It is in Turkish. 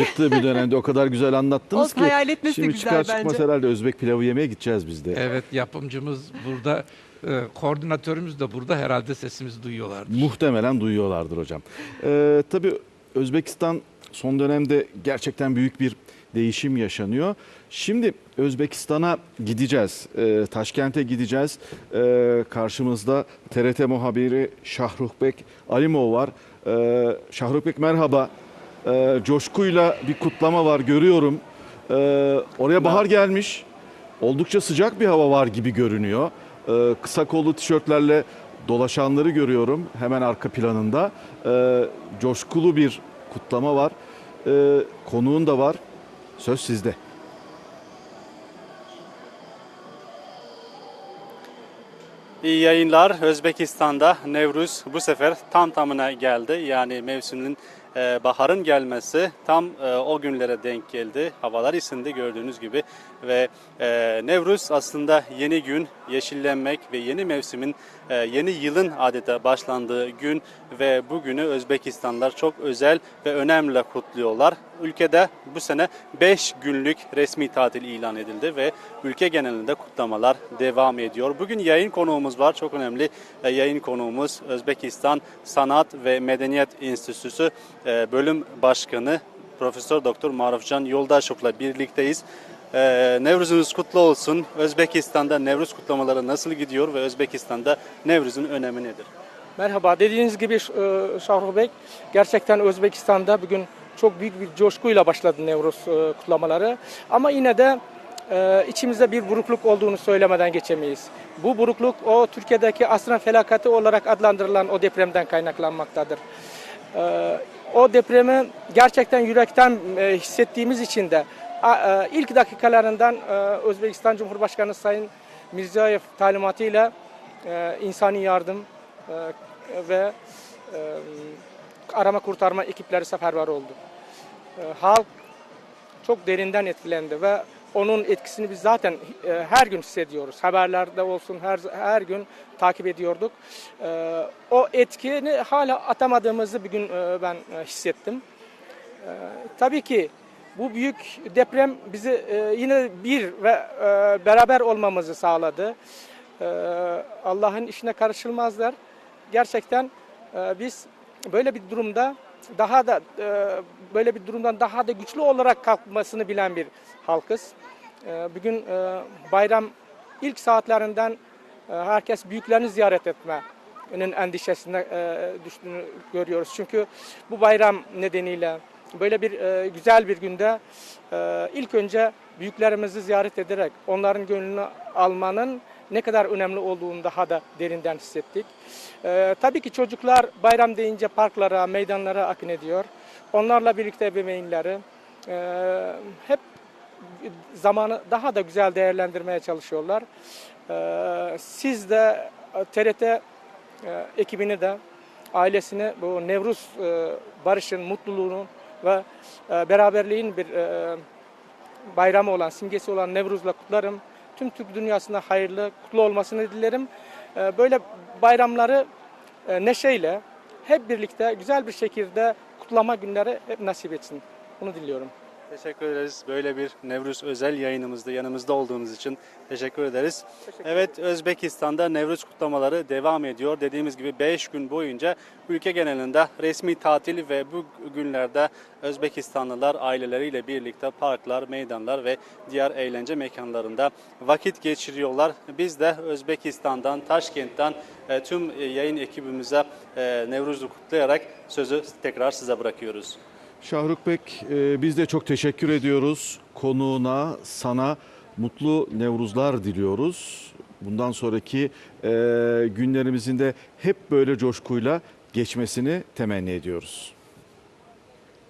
acıktığı bir dönemde o kadar güzel anlattınız Olsun, ki. hayal etmesi Şimdi güzel çıkar çıkmaz bence. herhalde Özbek pilavı yemeye gideceğiz biz de. Evet yapımcımız burada, e, koordinatörümüz de burada herhalde sesimizi duyuyorlardır. Muhtemelen duyuyorlardır hocam. Ee, tabii Özbekistan son dönemde gerçekten büyük bir değişim yaşanıyor. Şimdi Özbekistan'a gideceğiz. Ee, Taşkent'e gideceğiz. Ee, karşımızda TRT muhabiri Şahruhbek Alimov var. Ee, Şahruhbek merhaba. Ee, coşkuyla bir kutlama var görüyorum. Ee, oraya bahar gelmiş. Oldukça sıcak bir hava var gibi görünüyor. Ee, kısa kollu tişörtlerle dolaşanları görüyorum hemen arka planında. Ee, coşkulu bir kutlama var. Ee, konuğun da var. Söz sizde. İyi yayınlar. Özbekistan'da Nevruz bu sefer tam tamına geldi. Yani mevsimin e, baharın gelmesi tam e, o günlere denk geldi. Havalar ısındı gördüğünüz gibi ve e, Nevruz aslında yeni gün, yeşillenmek ve yeni mevsimin, e, yeni yılın adeta başlandığı gün ve bu günü Özbekistanlılar çok özel ve önemli kutluyorlar. Ülkede bu sene 5 günlük resmi tatil ilan edildi ve ülke genelinde kutlamalar devam ediyor. Bugün yayın konuğumuz var. Çok önemli yayın konuğumuz Özbekistan Sanat ve Medeniyet Enstitüsü e, Bölüm Başkanı Profesör Doktor Marufcan Yoldaşov'la birlikteyiz. E, Nevruz'unuz kutlu olsun. Özbekistan'da Nevruz kutlamaları nasıl gidiyor ve Özbekistan'da Nevruz'un önemi nedir? Merhaba. Dediğiniz gibi e, Şahrukh Bey gerçekten Özbekistan'da bugün çok büyük bir coşkuyla başladı Nevruz e, kutlamaları. Ama yine de e, içimizde bir burukluk olduğunu söylemeden geçemeyiz. Bu burukluk o Türkiye'deki asrın felakati olarak adlandırılan o depremden kaynaklanmaktadır. E, O depremi gerçekten yürekten e, hissettiğimiz için de e, ilk dakikalarından e, Özbekistan Cumhurbaşkanı Sayın Mirziyoyev talimatıyla insani yardım ve arama kurtarma ekipleri seferber oldu. Halk çok derinden etkilendi ve onun etkisini biz zaten e, her gün hissediyoruz. Haberlerde olsun her her gün takip ediyorduk. E, o etkini hala atamadığımızı bir gün e, ben hissettim. Tabii ki bu büyük deprem bizi yine bir ve beraber olmamızı sağladı. Allah'ın işine karışılmazlar. Gerçekten biz böyle bir durumda daha da e, böyle bir durumdan daha da güçlü olarak kalkmasını bilen bir halkız. E, bugün e, bayram ilk saatlerinden e, herkes büyüklerini ziyaret etmenin endişesine e, düştüğünü görüyoruz. Çünkü bu bayram nedeniyle böyle bir e, güzel bir günde e, ilk önce büyüklerimizi ziyaret ederek onların gönlünü almanın ne kadar önemli olduğunu daha da derinden hissettik. E, tabii ki çocuklar bayram deyince parklara, meydanlara akın ediyor. Onlarla birlikte ebeveynleri e, hep zamanı daha da güzel değerlendirmeye çalışıyorlar. E, siz de e, TRT e, ekibini de ailesini bu Nevruz e, barışın, mutluluğunun ve e, beraberliğin bir e, bayramı olan, simgesi olan Nevruz'la kutlarım. Tüm Türk dünyasında hayırlı, kutlu olmasını dilerim. E, Böyle bayramları e, neşeyle, hep birlikte güzel bir şekilde kutlama günleri hep nasip etsin. Bunu diliyorum. Teşekkür ederiz. Böyle bir Nevruz özel yayınımızda yanımızda olduğunuz için teşekkür ederiz. evet Özbekistan'da Nevruz kutlamaları devam ediyor. Dediğimiz gibi 5 gün boyunca ülke genelinde resmi tatil ve bu günlerde Özbekistanlılar aileleriyle birlikte parklar, meydanlar ve diğer eğlence mekanlarında vakit geçiriyorlar. Biz de Özbekistan'dan, Taşkent'ten e, tüm e, yayın ekibimize e, Nevruz'u kutlayarak sözü tekrar size bırakıyoruz. Şahrukbek e, biz de çok teşekkür ediyoruz. Konuğuna, sana mutlu Nevruzlar diliyoruz. Bundan sonraki e, günlerimizin de hep böyle coşkuyla geçmesini temenni ediyoruz.